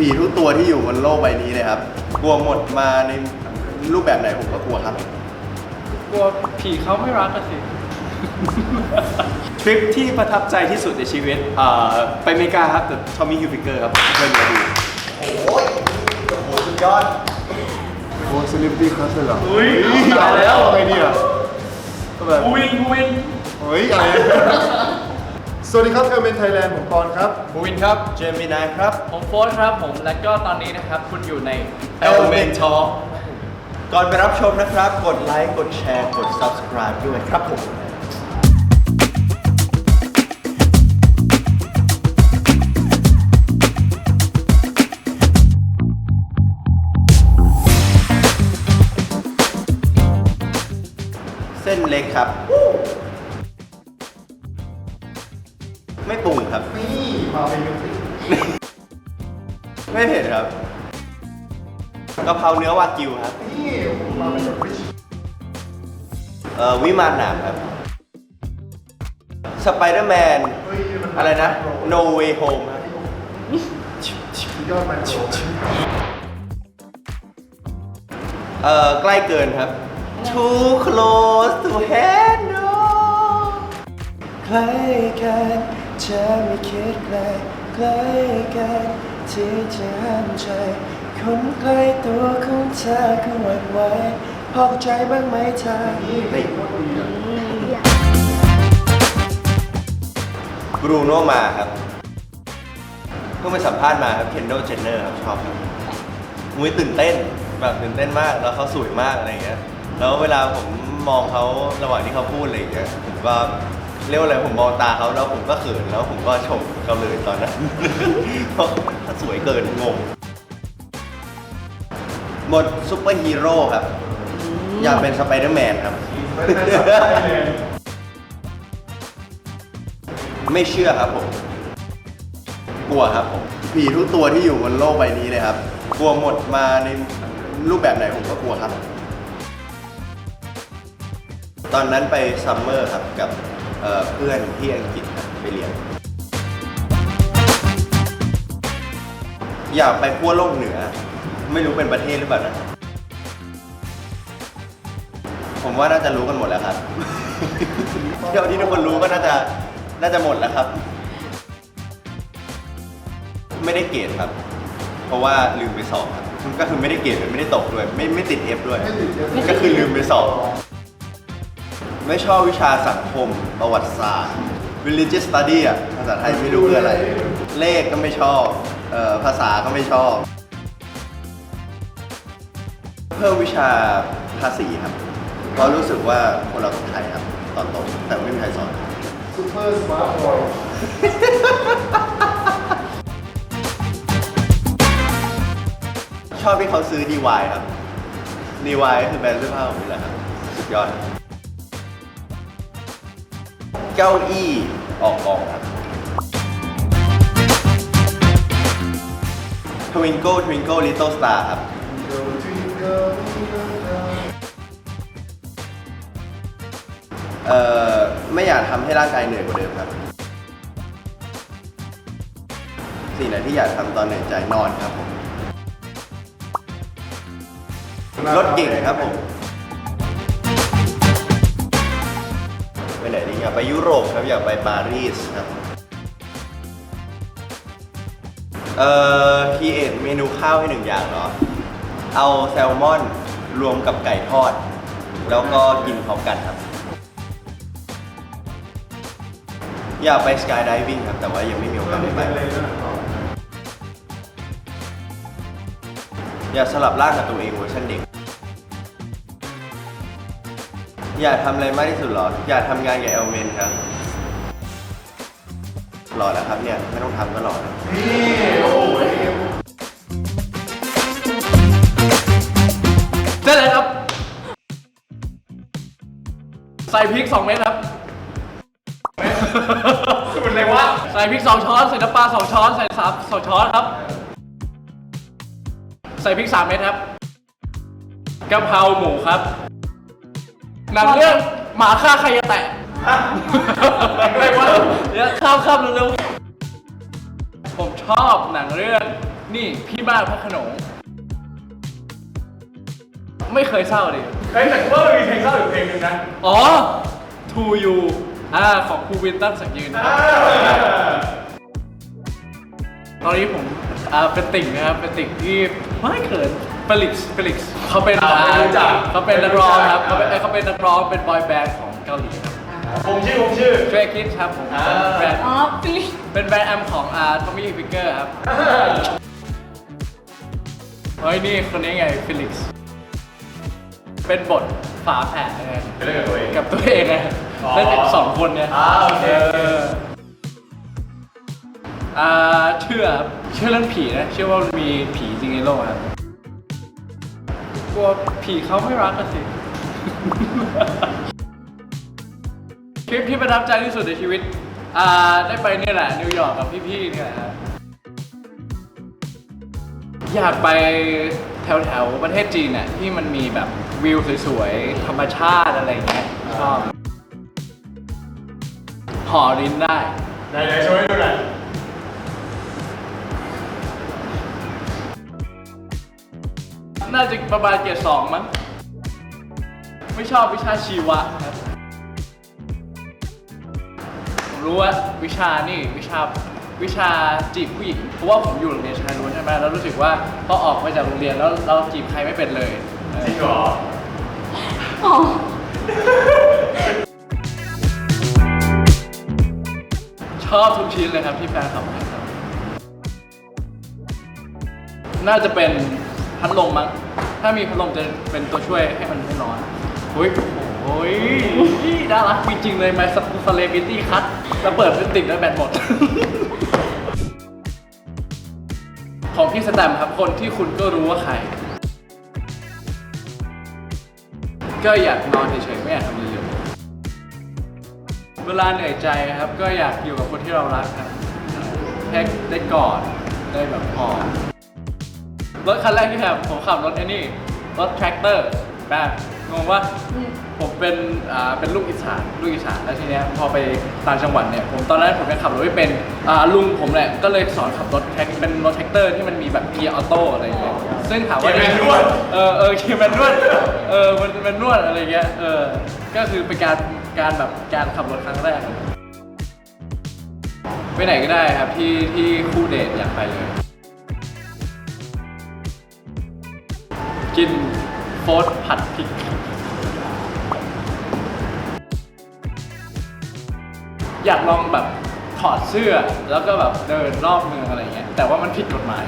ผีทุกตัวที่อยู่บนโลกใบนี้เลยครับ กลัวหมดมาในรูปแบบไหนผมก็กลัวครับ กลัวผีเขาไม่รักกันสิ ทริปที่ประทับใจที่สุดในชีวิตเอ่อไปอเมริกาครับกับทอมมี่ฮิวฟิกเกอร์ครับเพื่อนมาดูโอ้ยโอ้โหสุดยอดโอ้เซเลบริตี้คลาสเลยเหรออุ้ยตายแล้ว ไงเนี่ยก็แบบบูวินบูวิน เฮ้ยอะไร สวัสดีครับเอลเมนไทยแลนด์ผมปอนครับ บูวินครับ เจมินายครับ ผมโฟร์ครับผมและก็ตอนนี้นะครับ คุณอยู่ใน Element Talk ก่อนไปรับชมนะครับ กดไลค์ กดแชร์ กด subscribe ด้วยครับผม เส้นเล็กครับ ไม่ปรุงครับ นี่มาเป็นมิวสิกไม่เผ็ดครับกะเพราเนื้อวากิวครับ นี่มาเป็นแบบริชเอ่อวิมานหนามครับ สไปเดอร์แมน เฮ้ยมันอะไรนะ No Way Home ครับสุดยอดมันโชว์เอ่อใกล้เกินครับ Too close to handle ใกล้กัน จะไม่คิดไกลใกล้กันที่จะห้ามใจ คนใกล้ตัวของเธอก็หวั่นไหวพอใจบ้างไหมเธอนี่บรูโนมาครับ เพิ่งไปสัมภาษณ์มาครับเคนโดเจนเนอร์ครับชอบครับมุ้ยตื่นเต้นแบบตื่นเต้นมากแล้วเขาสวยมากอะไรอย่างเงี้ยแล้วเวลาผมมองเขาระหว่างที่เขาพูดอะไรอย่างเงี้ยผมก็ เรียกว่าอะไรผมมองตาเขาแล้วผมก็เขินแล้วผมก็ชมเขาเลยตอนนั้น เพราะเขาสวยเกินงงหมดซุปเปอร์ฮีโร่ครับ อยากเป็นสไปเดอร์แมนครับไม่ใช่สัตว์ไทยแลนด์ไม่เชื่อครับผม กลัวครับผมผีทุกตัวที่อยู่บนโลกใบนี้เลยครับ กลัวหมดมาในรูปแบบไหนผมก็กลัวครับ ตอนนั้นไปซัมเมอร์ครับกับ เอ่อเพื่อนที่อังกฤษครับไปเรียน อยากไปขั้วโลกเหนือ ไม่รู้เป็นประเทศหรือเปล่านะผมว่าน่าจะรู้กันหมดแล้วครับ เที่ยวที่ทุกคนรู้ก็น่าจะน่าจะหมดแล้วครับ ไม่ได้เกรดครับ เพราะว่าลืมไปสอบครับก็คือไม่ได้เกรดไม่ได้ตกด้วย ไม่ไม่ติด F ด้วยไม่ติดเยอะก็คือลืมไปสอบ ไม่ชอบวิชาสังคม ประวัติศาสตร์ religious study อะภาษาไทยไม่รู้คืออะไร เลขก็ไม่ชอบเอ่อภาษาก็ไม่ชอบ เพิ่มวิชาภาษีครับเพราะรู้สึกว่าคนเราคนไทยครับตอนโตแต่ไม่มีใครสอน ซูเปอร์สมาร์ทบอยชอบที่เขาซื้อ DY ครับ DY ก็คือแบรนด์เสื้อผ้าของผมแหละครับ สุดยอด เก้าอี้ออกกองครับ Twinkle Twinkle Little Star ครับ เอ่อ ไม่อยากทำให้ร่างกายเหนื่อยกว่าเดิมครับ สิ่งไหนที่อยากทำตอนเหนื่อยใจนอนครับผม รถเก่งครับผม อยากไปยุโรปครับอยากไปปารีสครับเอ่อคีเอทเมนูข้าวให้หนึ่งอย่างเหรอเอาแซลมอนรวมกับไก่ทอด แล้วก็กินพร้อมกันครับ อยากไปสกายไดวิ่งครับ แต่ว่ายังไม่มีโอกาสได้ไปอยากสลับร่างกับตัวเองเวอร์ชันเด็ก อยากทำอะไรมากที่สุดเหรอ อยากทำงานกับเอลเมนครับรอแล้วครับเนี่ย ไม่ต้องทำก็รอแล้วเส้นเลยครับ ใส่พริก 2 เม็ดครับ เป็นไรวะ ใส่พริก 2 ช้อน ใส่น้ำปลา 2 ช้อน ใส่สามสองช้อนครับ ใส่พริก 3 เม็ดครับกะเพราหมูครับ หนังเรื่องหมาฆ่าใครจะแตะอะไรวะเดี๋ยวข้ามข้ามเร็วๆผมชอบหนังเรื่องนี่พี่บ้านพระโขนงไม่เคยเศร้าเลยเฮ้ยแต่ว่ามันมีเพลงเศร้าอยู่เพลงหนึงนะอ๋อ To You อ่าของครูวินตั้งสังยืนนะครับตอนนี้ผมอ่าเป็นติ่งนะครับเป็นติ่งที่ไม่เขินเฟลิกซ์เฟลิกซ์เขาเป็นอ่าไม่รู้จัก เขาเป็นนักร้องครับเขาเป็นเอ้ยเขาเป็นนักร้องเป็นบอยแบนด์ของเกาหลีครับผมชื่อผมชื่อช่วยคิดครับผมอ่า เป็นแบรนด์อ๋อฟิลิปเป็นแบรนด์แอมของอาร์ทอมมี่ฟิกเกอร์ครับเฮ้ยนี่คนนี้ไงฟิลิกซ์เป็นบทฝาแฝดไงเป็นเรื่องกับตัวเอง กับตัวเองไงอ๋อ เล่นเป็นสองคนเนี่ย อ่าโอเคอ่าเชื่อครับเชื่อเรื่องผีนะ เชื่อว่ามันมีผีจริงในโลกครับ กลัวผีเขาไม่รักกันสิคลิปที่ประทับใจที่สุดในชีวิต อ่า ได้ไปเนี่ยแหละนิวยอร์กกับพี่ๆเนี่ยแหละครับอยากไปแถวๆประเทศจีนน่ะที่มันมีแบบวิวสวยๆ ธรรมชาติอะไรอย่างเงี้ยชอบห่อดินได้ ไหนๆโชว์ให้ดูหน่อย น่าจะประมาณเกียรติสองมั้ง ไม่ชอบวิชาชีวะครับผมรู้ว่าวิชานี่วิชาวิชาจีบผู้หญิงเพราะว่าผมอยู่โรงเรียนชายล้วนใช่ไหมแล้วรู้สึกว่าพอออกมาจากโรงเรียนแล้วเราจีบใครไม่เป็นเลยเออจริงเหรออ๋อชอบทุกชิ้นเลยครับที่แฟนคลับให้ครับน่าจะเป็น พัดลมมั้ง ถ้ามีพัดลมจะเป็นตัวช่วยให้มันไม่ร้อนโอ้ยโอ้ยน่ารักจริงๆเลย My Celebrity Cut แล้วเปิดเป็นติ่งแล้วแบตหมด ของพี่สแตมครับคนที่คุณก็รู้ว่าใคร ก็อยากนอนเฉยๆไม่อยากทำอะไรเลยเวลาเหนื่อยใจครับ ก็อยากอยู่กับคนที่เรารักครับแค่ได้กอดได้แบบหอม รถคันแรกที่แบบผมขับรถไอ้นี่ รถแทรกเตอร์แบบงงว่าอืมผมเป็นอ่าเป็นลูกอีสานลูกอีสานแล้วทีเนี้ยพอไปต่างจังหวัดเนี่ยผมตอนแรกผมยังขับรถไม่เป็นอ่าลุงผมแหละก็เลยสอนขับรถแท็กเป็นรถแท็กเตอร์ที่มันมีแบบเกียร์ออโต้อะไรอย่างเงี้ยซึ่งถามว่าเกียร์แมนนวลเออเออเกียร์แมนนวลเออมันเป็นนวดอะไรเงี้ยเออก็คือเป็นการการแบบการขับรถครั้งแรกเลยไปไหนก็ได้ครับที่ที่คู่เดทอยากไปเลย กินโฟสผัดพริก อยากลองแบบถอดเสื้อแล้วก็แบบเดินรอบเมืองอะไรเงี้ยแต่ว่ามันผิดกฎหมาย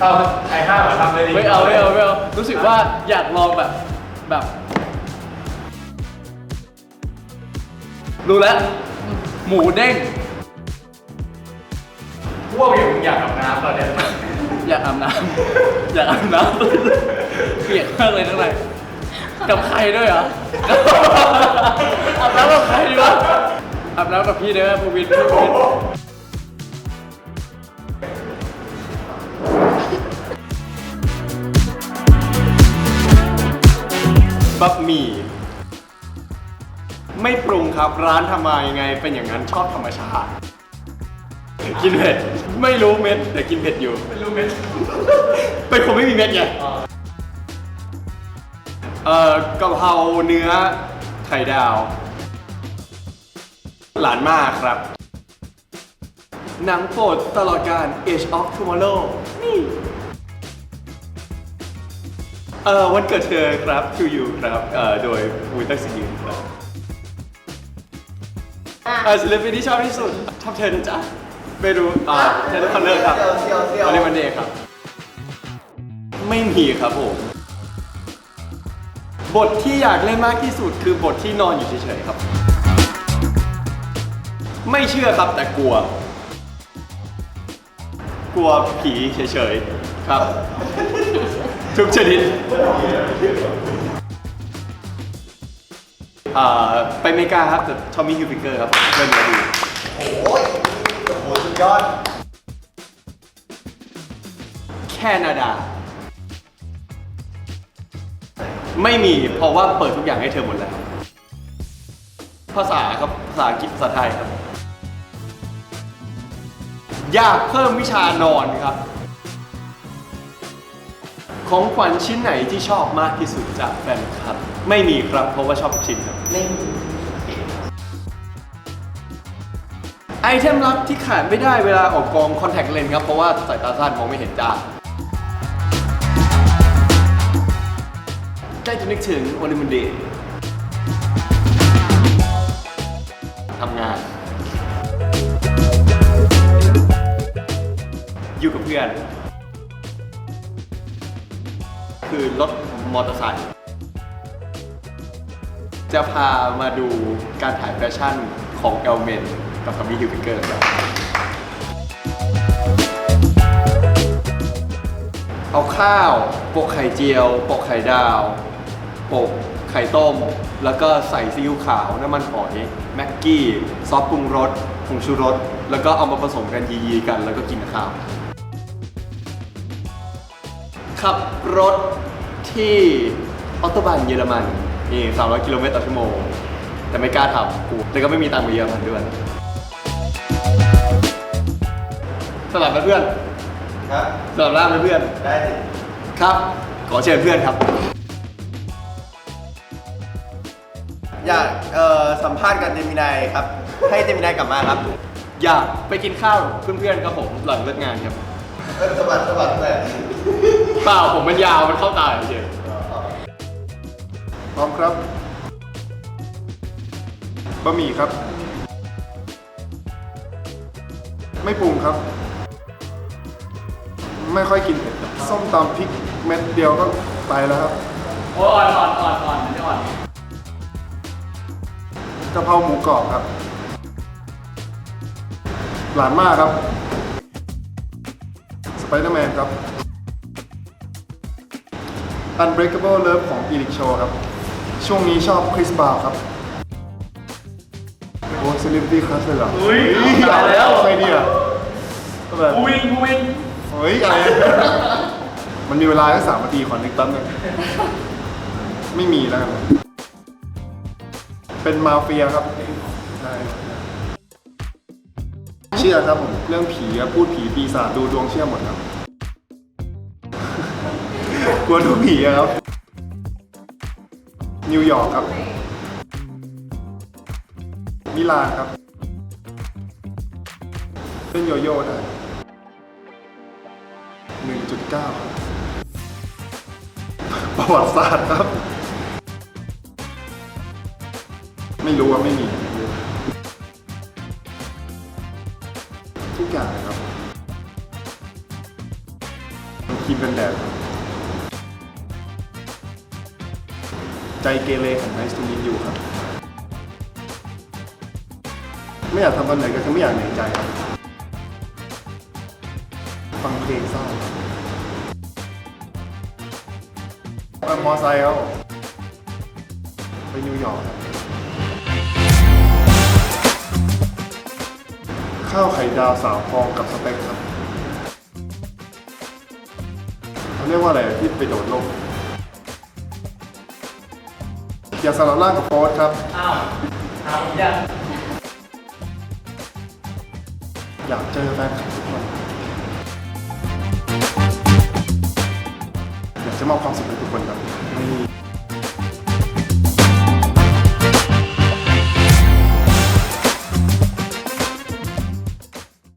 เอาไอ้ห้ามาทำเลยดิไม่เอาไม่เอาไม่เอารู้สึกว่าอยากลองแบบแบบ รู้แล้ว หมูเด้งพวกอย่างมึงอยากอาบน้ำตอนเนี้ยอยากอาบน้ำ อยากอาบน้ำ เปียกมากเลยทั้งในกับใครด้วยเหรออาบน้ำกับใครดีวะอาบน้ำกับพี่ได้ไหมภูวินพี่ภูวินบะหมี่ไม่ปรุงครับร้านทำมายังไง เป็นอย่างนั้นชอบธรรมชาติ กินเผ็ด ไม่รู้เม็ดแต่กินเผ็ดอยู่ ไม่รู้เม็ด เป็นคนไม่มีเม็ดไง เอ่อกะเพราเนื้อไข่ดาว หลานมากครับ หนังโปรดตลอดการ Age of Tomorrow นี่ เอ่อวันเกิดเธอครับ To You ครับ เอ่อโดยวิตักสิงห์ครับอะเอ่อศิลปินที่ชอบที่สุดชอบเธอนะจ๊ะไม่รู้อ่าเทเลคอนเนอร์ครับเซียวเซียวเซียวอลิวันเดย์ครับ ไม่มีครับผม บทที่อยากเล่นมากที่สุดคือบทที่นอนอยู่เฉยๆครับ ไม่เชื่อครับแต่กลัว กลัวผีเฉยๆครับ ทุกชนิดอ่าไปอเมริกาครับแต่ทอมมี่ฮิวฟิกเกอร์ครับเพื่อนมาดูโอ้ยโอ้โหสุดยอด แคนาดา ไม่มีเพราะว่าเปิดทุกอย่างให้เธอหมดแล้ว ภาษาครับภาษาอังกฤษภาษาไทยครับ อยากเพิ่มวิชานอนครับ ของขวัญชิ้นไหนที่ชอบมากที่สุดจากแฟนคลับ ไม่มีครับเพราะว่าชอบทุกชิ้นครับ ไม่ไอเทมลับที่ขาดไม่ได้เวลาออกกองคอนแทคเลนส์ครับ เพราะว่าสายตาสั้นมองไม่เห็นจ้า ใกล้จะนึกถึงโอลิมปิกทำงาน อยู่กับเพื่อน คือรถมอเตอร์ไซค์จะพามาดูการถ่ายแฟชั่นของเอลเมนกับทอมมี่ฮิลฟิเกอร์ครับเอาข้าวปะไข่เจียวปะไข่ดาว โปะไข่ต้ม แล้วก็ใส่ซีอิ๊วขาวน้ำมันหอยแม็กกี้ ซอสปรุงรสผงชูรส แล้วก็เอามาผสมกันยีๆกัน แล้วก็กินข้าวขับรถที่ออโตบานเยอรมันนี่300 กิโลเมตรต่อชั่วโมง แต่ไม่กล้าทำกูแล้วก็ไม่มีตังค์ไปเยอรมันด้วยสลับกันเพื่อนครับสลับร่างเป็นเพื่อนได้สิครับ ขอเชิญเพื่อนครับ อยากเอ่อสัมภาษณ์กับเจมินายครับ ให้เจมินายกลับมาครับอยากไปกินข้าวเพื่อนๆครับผมหลังเลิกงานครับ เออสวัสดีสวัสดีเลยเปล่าผมมันยาวมันเข้าตาเฉยพร้อมครับบะหมี่ครับ ไม่ปรุงครับ ไม่ค่อยกินเผ็ดครับส้มตำพริกเม็ดเดียวก็ไปแล้วครับ โอ้อ่อนอ่อนอ่อนอ่อนไม่อ่อน กะเพราหมูกรอบครับ หลานมากครับ สไปเดอร์แมนครับ Unbreakable Love ของ Eric Cho ครับ ช่วงนี้ชอบคริสบาวครับโอ้ซิลิตี้คลาสเลยเหรออุ้ยเอาตายแล้แล้ววไงดีอะก็แบบกูวินกูวินเฮ้ยอะไร มันมีเวลาแค่สามนาทีขอนึกแป๊บนึงไม่มีแล้วกัน เป็นมาเฟียครับใช่เชื่อครับผมเรื่องผีพูดผีปีศาจดูดวงเชื่อหมดครับ กลัวดูผีอะครับ นิวยอร์กครับ มิลานครับเป็นโยโย่ได้1.9ครับประวัติศาสตร์ครับ ไม่รู้ว่าไม่มี ทุกอย่างเลยครับครีมกันแดดครับใจเกเรของไนส์ตูมินอยู่ครับ ไม่อยากทำตอนไหนก็คือไม่อยากเหนื่อยใจครับฟังเพลงเศร้าครับไปมอไซค์เขาไปนิวยอร์กครับ ข้าวไข่ดาวสาวฟองกับสเต็กครับเขาเรียกว่าอะไรอะที่ไปโดดร่มอย่าสลับร่างกับโฟสครับ อ้าวถามผมยังอยากเจอแฟนคลับทุกคนอยากจะมอบความสุขให้ทุกคนครับนี่